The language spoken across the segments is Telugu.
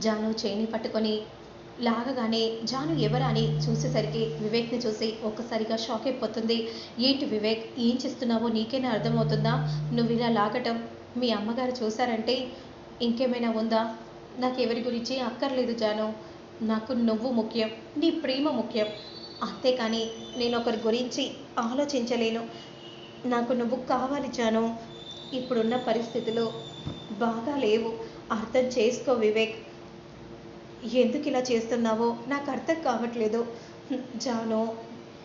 జాను చేయిని పట్టుకొని లాగగానే జాను ఎవరా? అని చూసేసరికి వివేక్ని చూసి ఒక్కసారిగా షాక్ అయిపోతుంది. ఏంటి వివేక్? ఏం చేస్తున్నావో నీకేనా అర్థమవుతుందా? నువ్వు ఇలా లాగటం మీ అమ్మగారు చూసారంటే ఇంకేమైనా ఉందా? నాకు ఎవరి గురించి అక్కర్లేదు జాను. నాకు నువ్వు ముఖ్యం నీ ప్రేమ ముఖ్యం. అంతేకాని నేను ఒకరి గురించి ఆలోచించలేను. నాకు నువ్వు కావాలి జాను. ఇప్పుడున్న పరిస్థితులు బాగా లేవు. అర్థం చేసుకో వివేక్. ఎందుకు ఇలా చేస్తున్నావో? నాకు అర్థం కావట్లేదు. జాను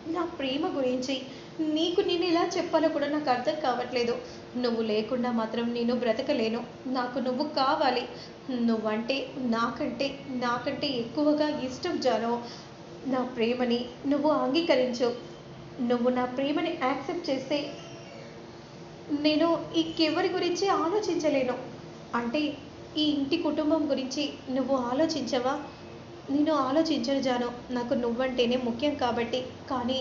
నా ప్రేమ గురించి నీకు నేను ఇలా చెప్పాలో కూడా నాకు అర్థం కావట్లేదు. నువ్వు లేకుండా మాత్రం నేను బ్రతకలేను. నాకు నువ్వు కావాలి. నువ్వంటే నాకంటే నాకంటే ఎక్కువగా ఇష్టం జాను. నా ప్రేమని నువ్వు అంగీకరించు. నువ్వు నా ప్రేమని యాక్సెప్ట్ చేస్తే నేను ఇంకెవరి గురించి ఆలోచించలేను. అంటే ఈ ఇంటి కుటుంబం గురించి నువ్వు ఆలోచించవా? నేను ఆలోచించను జాను. నాకు నువ్వంటేనే ముఖ్యం కాబట్టి. కానీ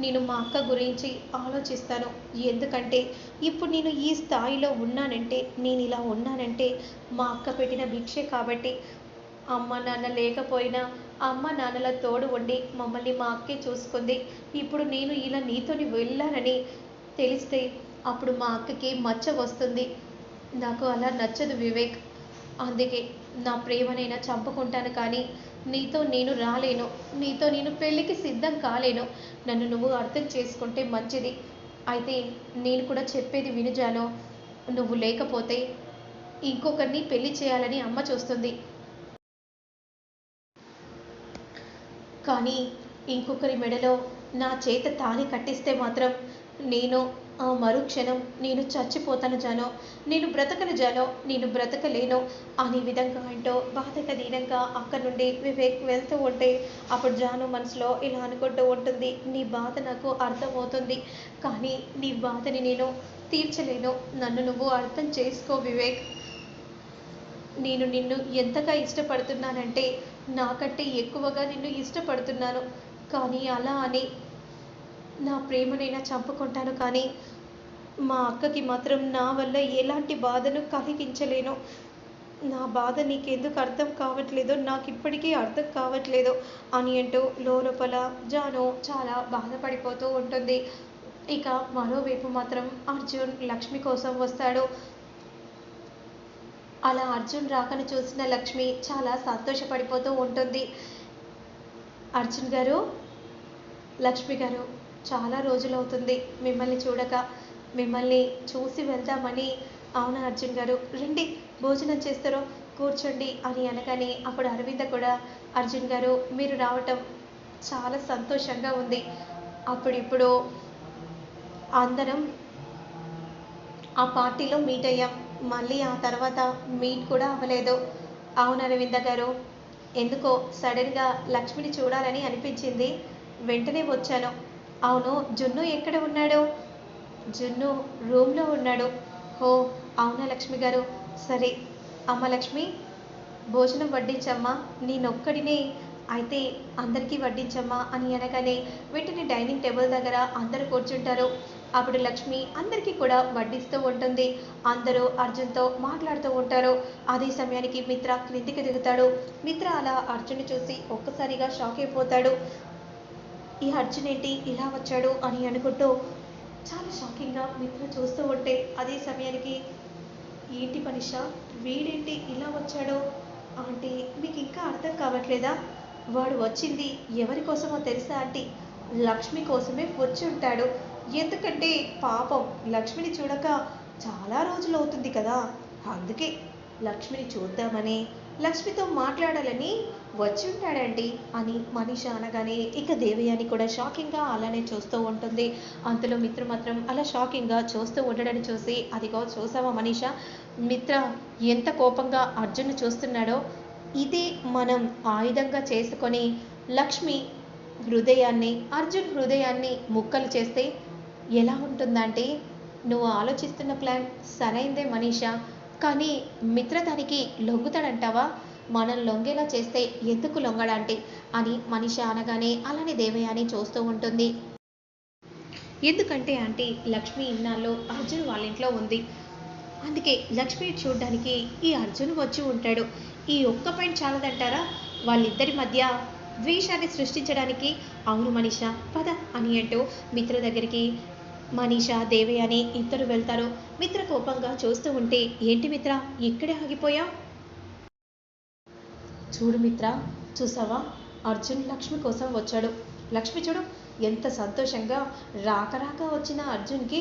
నేను మా అక్క గురించి ఆలోచిస్తాను. ఎందుకంటే ఇప్పుడు నేను ఈ స్థాయిలో ఉన్నానంటే నేను ఇలా ఉన్నానంటే మా అక్క పెట్టిన భిక్షే కాబట్టి. అమ్మ నాన్న లేకపోయినా అమ్మ నాన్నల తోడు ఉండి మమ్మల్ని మా అక్కే చూసుకుంది. ఇప్పుడు నేను ఇలా నీతోని వెళ్ళానని తెలిస్తే అప్పుడు మా అక్కకి మచ్చ వస్తుంది. నాకు అలా నచ్చదు వివేక్. అందుకే నా ప్రేమనైనా చంపుకుంటాను కానీ నీతో నేను రాలేను. నీతో నేను పెళ్ళికి సిద్ధం కాలేను. నన్ను నువ్వు అర్థం చేసుకుంటే మంచిది. అయితే నేను కూడా చెప్పేది వినుజాను నువ్వు లేకపోతే ఇంకొకరిని పెళ్ళి చేయాలని అమ్మ చూస్తుంది. కానీ ఇంకొకరి మెడలో నా చేత తాళి కట్టిస్తే మాత్రం నేను ఆ మరుక్షణం నేను చచ్చిపోతాను జానో నేను బ్రతకను జానో నేను బ్రతకలేను అనే విధంగా అంటూ బాధక దీనంగా అక్కడి నుండి వివేక్ వెళ్తూ ఉంటే అప్పుడు జాను మనసులో ఇలా అనుకుంటూ ఉంటుంది నీ బాధ నాకు అర్థమవుతుంది కానీ నీ బాధని నేను తీర్చలేను నన్ను నువ్వు అర్థం చేసుకో వివేక్. నేను నిన్ను ఎంతగా ఇష్టపడుతున్నానంటే నాకంటే ఎక్కువగా నిన్ను ఇష్టపడుతున్నాను కానీ అలా అని నా ప్రేమనైనా చంపుకుంటాను కానీ మా అక్కకి మాత్రం నా వల్ల ఎలాంటి బాధను కలిగించలేను. నా బాధ నీకెందుకు అర్థం కావట్లేదో నాకు ఇప్పటికీ అర్థం కావట్లేదు అని అంటూ లోపల జాను చాలా బాధపడిపోతూ ఉంటుంది. ఇక మరోవైపు మాత్రం అర్జున్ లక్ష్మి కోసం వస్తాడు. అలా అర్జున్ రాకను చూసిన లక్ష్మి చాలా సంతోషపడిపోతూ ఉంటుంది. అర్జున్ గారు లక్ష్మి గారు. చాలా రోజులవుతుంది. మిమ్మల్ని చూడక మిమ్మల్ని చూసి వెళ్దామని అవునా అర్జున్ గారు? రండి భోజనం చేస్తారో కూర్చోండి అని అనగానే అప్పుడు అరవింద కూడా అర్జున్ గారు మీరు రావటం చాలా సంతోషంగా ఉంది. అప్పుడిప్పుడు అందరం ఆ పార్టీలో మీట్ అయ్యాం. మళ్ళీ ఆ తర్వాత మీట్ కూడా అవ్వలేదు. అవును అరవింద గారు ఎందుకో సడన్గా లక్ష్మిని చూడాలని అనిపించింది. వెంటనే వచ్చాను. అవును జున్ను ఎక్కడ ఉన్నాడు? జున్ను రూమ్లో ఉన్నాడు. ఓ అవునా లక్ష్మి గారు? సరే అమ్మ లక్ష్మి భోజనం వడ్డించమ్మా నేనొక్కడినే. అయితే అందరికీ వడ్డించమ్మా అని అనగానే వెంటనే డైనింగ్ టేబుల్ దగ్గర అందరూ కూర్చుంటారు. అప్పుడు లక్ష్మి అందరికీ కూడా వడ్డిస్తూ ఉంటుంది. అందరూ అర్జున్తో మాట్లాడుతూ ఉంటారు. అదే సమయానికి మిత్ర క్రిందికి దిగుతాడు. మిత్ర అలా అర్జున్ చూసి ఒక్కసారిగా షాక్ అయిపోతాడు. ఈ అర్జున్ ఏంటి ఇలా వచ్చాడు అని అనుకుంటూ చాలా షాకింగ్గా మిత్ర చూస్తూ ఉంటే అదే సమయానికి ఏంటి మనిష? వీడేంటి ఇలా వచ్చాడో? ఆంటీ మీకు ఇంకా అర్థం కావట్లేదా? వాడు వచ్చింది ఎవరి కోసమో తెలుసా ఆంటీ? లక్ష్మి కోసమే వచ్చి ఉంటాడు. ఎందుకంటే పాపం లక్ష్మిని చూడక చాలా రోజులు అవుతుంది కదా. అందుకే లక్ష్మిని చూద్దామని లక్ష్మితో మాట్లాడాలని వచ్చి ఉంటాడండి అని మనిష అనగానే ఇక దేవయాని కూడా షాకింగ్గా అలానే చూస్తూ ఉంటుంది. అంతలో మిత్ర మాత్రం అలా షాకింగ్గా చూస్తూ ఉండడాన్ని చూసి అదిగో చూసావా మనీష? మిత్ర ఎంత కోపంగా అర్జున్ చూస్తున్నాడో ఇది మనం ఆయుధంగా చేసుకొని లక్ష్మి హృదయాన్ని అర్జున్ హృదయాన్ని ముక్కలు చేస్తే ఎలా ఉంటుందంటే నువ్వు ఆలోచిస్తున్న ప్లాన్ సరైందే మనీషా. కానీ మిత్ర దానికి లొంగుతాడంటావా? మనం లొంగేలా చేస్తే ఎందుకు లొంగడంటే? అని మనిషి అనగానే అలానే దేవయాని చూస్తూ ఉంటుంది. ఎందుకంటే ఆంటీ లక్ష్మి ఇన్నాళ్ళు అర్జున్ వాళ్ళ ఇంట్లో ఉంది. అందుకే లక్ష్మి చూడడానికి ఈ అర్జున్ వచ్చి ఉంటాడు. ఈ ఒక్క పాయింట్ చాలదంటారా? వాళ్ళిద్దరి మధ్య ద్వేషాన్ని సృష్టించడానికి అవును మనిష పద అని అంటూ మిత్ర దగ్గరికి మనీష దేవి అని ఇద్దరు వెళ్తారు. మిత్ర కోపంగా చూస్తూ ఉంటే ఏంటి మిత్ర ఇక్కడే ఆగిపోయా చూడు మిత్ర చూసావా? అర్జున్ లక్ష్మి కోసం వచ్చాడు. లక్ష్మి చూడు ఎంత సంతోషంగా రాక రాక వచ్చిన అర్జున్కి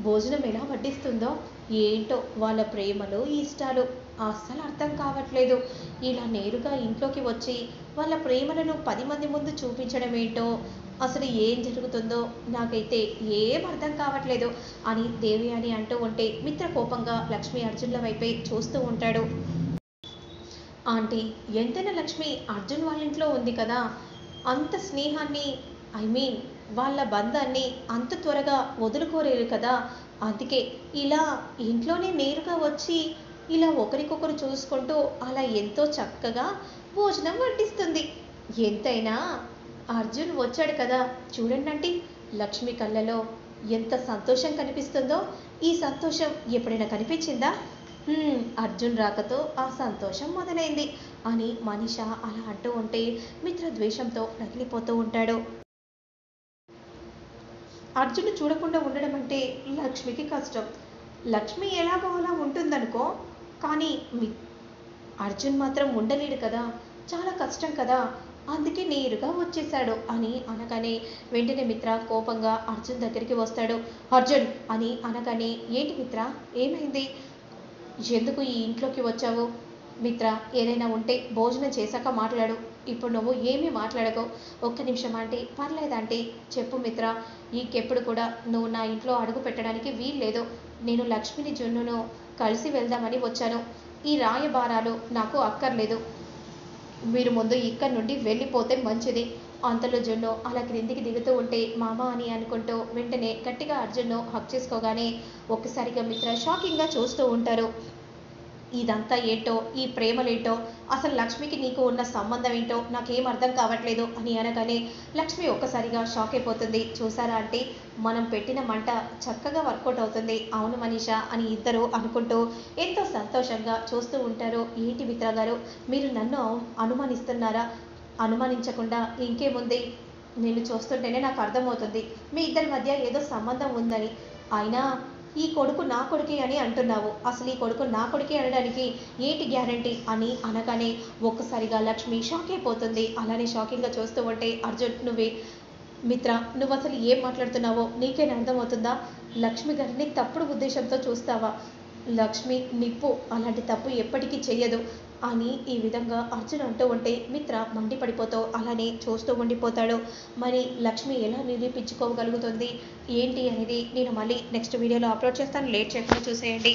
భోజనం ఎలా వడ్డిస్తుందో ఏంటో వాళ్ళ ప్రేమలు ఇష్టాలు. అస్సలు అర్థం కావట్లేదు. ఇలా నేరుగా ఇంట్లోకి వచ్చి వాళ్ళ ప్రేమలను పది మంది ముందు చూపించడం ఏంటో అసలు ఏం జరుగుతుందో నాకైతే ఏం అర్థం కావట్లేదు అని దేవి అని అంటూ ఉంటే మిత్ర కోపంగా లక్ష్మి అర్జున్ల వైపే చూస్తూ ఉంటాడు. ఆంటీ ఎంతైనా లక్ష్మి అర్జున్ వాళ్ళ ఇంట్లో ఉంది కదా? అంత స్నేహాన్ని ఐ మీన్ వాళ్ళ బంధాన్ని అంత త్వరగా వదులుకోలేరు కదా? అందుకే ఇలా ఇంట్లోనే నేరుగా వచ్చి ఇలా ఒకరికొకరు చూసుకుంటూ అలా ఎంతో చక్కగా భోజనం వడ్డిస్తుంది. ఎంతైనా అర్జున్ వచ్చాడు కదా. చూడండి లక్ష్మి కళ్ళలో ఎంత సంతోషం కనిపిస్తుందో. ఈ సంతోషం ఎప్పుడైనా కనిపించిందా? అర్జున్ రాకతో ఆ సంతోషం మొదలైంది అని మనిష అలా అంటూ ఉంటే మిత్ర ద్వేషంతో రగిలిపోతూ ఉంటాడు. అర్జున్ చూడకుండా ఉండడం అంటే లక్ష్మికి కష్టం. లక్ష్మి ఎలాగో అలా ఉంటుందనుకో కానీ అర్జున్ మాత్రం ఉండలేడు కదా. చాలా కష్టం కదా. అందుకే నేరుగా వచ్చేసాడు అని అనగానే వెంటనే మిత్ర కోపంగా అర్జున్ దగ్గరికి వస్తాడు. అర్జున్! అని అనగానే ఏంటి మిత్ర? ఏమైంది? ఎందుకు ఈ ఇంట్లోకి వచ్చావు? మిత్ర ఏదైనా ఉంటే భోజనం చేశాక మాట్లాడు. ఇప్పుడు నువ్వు ఏమీ మాట్లాడకు. ఒక్క నిమిషం అంటే పర్లేదంటే చెప్పు మిత్ర. ఇంకెప్పుడు కూడా నువ్వు నా ఇంట్లో అడుగు పెట్టడానికి వీల్లేదు. నేను లక్ష్మిని జున్నును కలిసి వెళ్దామని వచ్చాను. ఈ రాయబారాలు నాకు అక్కర్లేదు. మీరు ముందు ఇక్కడి నుండి వెళ్ళిపోతే మంచిది. అంతలో జున్ను అలా క్రిందికి దిగుతూ ఉంటే మామ అని అనుకుంటూ వెంటనే గట్టిగా అర్జున్ను హక్ చేసుకోగానే ఒక్కసారిగా మిత్ర షాకింగ్గా చూస్తూ ఉంటారు. ఇదంతా ఏంటో? ఈ ప్రేమలేంటో? అసలు లక్ష్మికి నీకు ఉన్న సంబంధం ఏంటో? నాకేం అర్థం కావట్లేదు అని అనగానే లక్ష్మి ఒక్కసారిగా షాక్ అయిపోతుంది. చూసారా అంటే మనం పెట్టిన మంట చక్కగా వర్కౌట్ అవుతుంది. అవును మనీష అని ఇద్దరు అనుకుంటూ ఎంతో సంతోషంగా చూస్తూ ఉంటారు. ఏంటి మిత్ర గారు? మీరు నన్ను అనుమానిస్తున్నారా? అనుమానించకుండా ఇంకేముంది? నేను చూస్తుంటేనే నాకు అర్థమవుతుంది. మీ ఇద్దరి మధ్య ఏదో సంబంధం ఉందని. అయినా ఈ కొడుకు నా కొడుకే అని అంటున్నావు. అసలు ఈ కొడుకు నా కొడుకే అనడానికి ఏంటి గ్యారంటీ అని అనగానే ఒక్కసారిగా లక్ష్మి షాక్ అయిపోతుంది. అలానే షాకింగ్గా చూస్తూ ఉంటే అర్జున్ నువ్వే మిత్ర నువ్వు అసలు ఏం మాట్లాడుతున్నావో నీకేనా అర్థమవుతుందా? లక్ష్మి గారిని తప్పుడు ఉద్దేశంతో చూస్తావా? లక్ష్మి నిప్పు అలాంటి తప్పు ఎప్పటికీ చెయ్యదు. అని ఈ విధంగా అర్జున్ అంటూ ఉంటే మిత్ర మండిపడిపోతూ అలానే చూస్తూ ఉండిపోతాడు. మరి లక్ష్మి ఎలా నిరూపించుకోగలుగుతుంది? ఏంటి అనేది నేను మళ్ళీ నెక్స్ట్ వీడియోలో అప్లోడ్ చేస్తాను. లేట్ చేయకుండా చూసేయండి.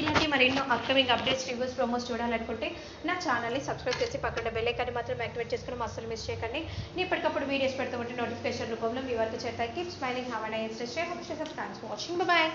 ఇలాంటి మరెన్నో అప్కమింగ్ అప్డేట్స్ రివ్యూస్ ప్రమోస్ చూడాలనుకుంటే నా ఛానల్ని సబ్స్క్రైబ్ చేసి పక్కన బెల్ ఐకాన్ని మాత్రం యాక్టివేట్ చేసుకుని అస్సలు మిస్ చేయకండి. నేను ఎప్పటికప్పుడు వీడియోస్ పెడుతూ ఉంటే నోటిఫికేషన్ రూపంలో మీ వరకు చేస్తాయి keep smiling have and a nice day thanks for watching bye